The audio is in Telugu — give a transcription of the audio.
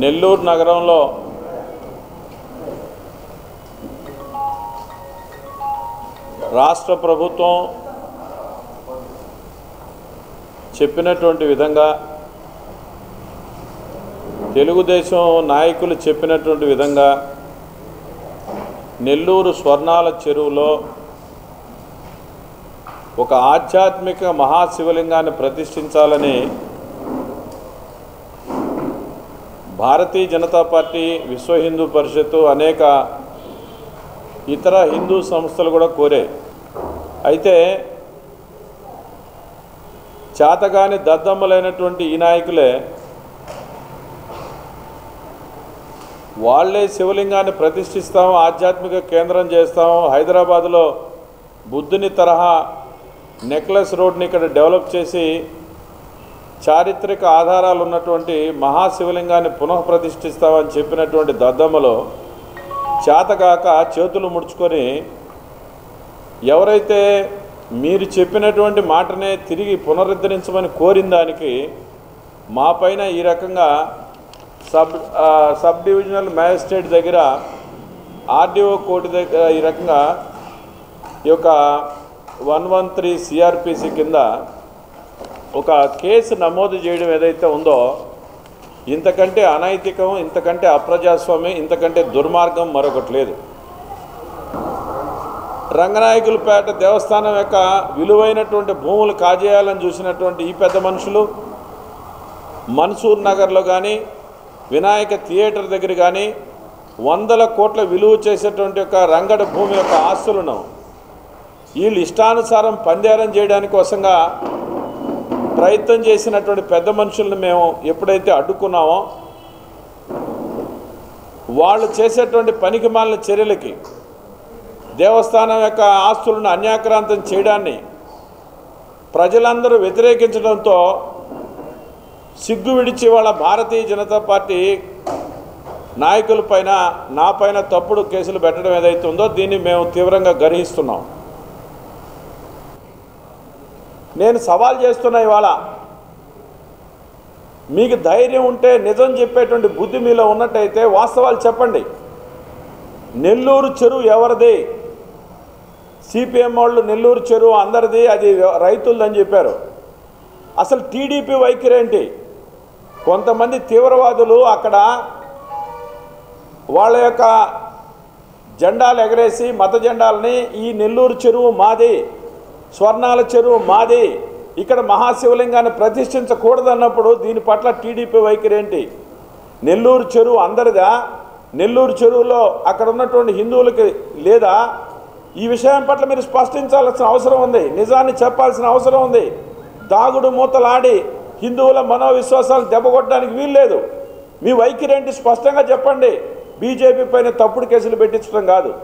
నెల్లూరు నగరంలో రాష్ట్ర ప్రభుత్వం చెప్పినటువంటి విధంగా తెలుగుదేశం నాయకులు చెప్పినటువంటి విధంగా నెల్లూరు స్వర్ణాల చెరువులో ఒక ఆధ్యాత్మిక మహాశివలింగాన్ని ప్రతిష్ఠించాలని భారతీయ జనతా పార్టీ విశ్వ హిందూ పరిషత్తు అనేక ఇతర హిందూ సంస్థలు కూడా కోరే అయితే చేతగాని దద్దమ్మలైనటువంటి ఈ నాయకులే వాళ్ళే శివలింగాన్ని ప్రతిష్ఠిస్తాము ఆధ్యాత్మిక కేంద్రం చేస్తాము హైదరాబాదులో బుద్ధుని తరహా నెక్లెస్ రోడ్ని ఇక్కడ డెవలప్ చేసి చారిత్రక ఆధారాలు ఉన్నటువంటి మహాశివలింగాన్ని పునఃప్రతిష్ఠిస్తామని చెప్పినటువంటి దద్దమ్మలో చేతగాక చేతులు ముడుచుకొని ఎవరైతే మీరు చెప్పినటువంటి మాటనే తిరిగి పునరుద్ధరించమని కోరిన దానికి మా పైన ఈ రకంగా సబ్ సబ్ డివిజనల్ మ్యాజిస్ట్రేట్ దగ్గర ఆర్డీఓ కోర్టు దగ్గర ఈ రకంగా ఈ యొక్క వన్ వన్ త్రీ సిఆర్పిసి కింద ఒక కేసు నమోదు చేయడం ఏదైతే ఉందో ఇంతకంటే అనైతికం ఇంతకంటే అప్రజాస్వామ్యం ఇంతకంటే దుర్మార్గం మరొకటి లేదు. రంగనాయకులపేట దేవస్థానం యొక్క విలువైనటువంటి భూములు కాజేయాలని చూసినటువంటి ఈ పెద్ద మనుషులు మన్సూర్ నగర్లో కానీ వినాయక థియేటర్ దగ్గర కానీ వందల కోట్ల విలువ చేసేటువంటి యొక్క రంగడ భూమి యొక్క ఆస్తులను వీళ్ళు ఇష్టానుసారం పందేరం చేయడానికి కోసంగా ప్రయత్నం చేసినటువంటి పెద్ద మనుషులను మేము ఎప్పుడైతే అడ్డుకున్నామో వాళ్ళు చేసేటువంటి పనికి మాలిన చర్యలకి దేవస్థానం యొక్క ఆస్తులను అన్యాక్రాంతం చేయడాన్ని ప్రజలందరూ వ్యతిరేకించడంతో సిగ్గు విడిచి వాళ్ళ భారతీయ జనతా పార్టీ నాయకులపైన నా పైన తప్పుడు కేసులు పెట్టడం ఏదైతే ఉందో దీన్ని మేము తీవ్రంగా గర్హిస్తున్నాం. నేను సవాల్ చేస్తున్నా ఇవాళ. మీకు ధైర్యం ఉంటే నిజం చెప్పేటువంటి బుద్ధి మీలో ఉన్నట్టయితే వాస్తవాలు చెప్పండి. నెల్లూరు చెరువు ఎవరిది? సిపిఎం వాళ్ళు నెల్లూరు చెరువు అందరిది అది రైతులదని చెప్పారు. అసలు టీడీపీ వైఖరేంటి కొంతమంది తీవ్రవాదులు అక్కడ వాళ్ళ యొక్క జెండాలు ఎగరేసి మత జెండాలని ఈ నెల్లూరు చెరువు మాది. స్వర్ణాల చెరువు మాది. ఇక్కడ మహాశివలింగాన్ని ప్రతిష్ఠించకూడదన్నప్పుడు దీని పట్ల టీడీపీ వైఖరి ఏంటి? నెల్లూరు చెరువు అందరిదా? నెల్లూరు చెరువులో అక్కడ ఉన్నటువంటి హిందువులకి లేదా? ఈ విషయం పట్ల మీరు స్పష్టించాల్సిన అవసరం ఉంది. నిజాన్ని చెప్పాల్సిన అవసరం ఉంది. దాగుడు మూతలాడి హిందువుల మనోవిశ్వాసాలు దెబ్బకొట్టడానికి వీల్లేదు. మీ వైఖరి ఏంటి? స్పష్టంగా చెప్పండి. బీజేపీ పైన తప్పుడు కేసులు పెట్టించడం కాదు.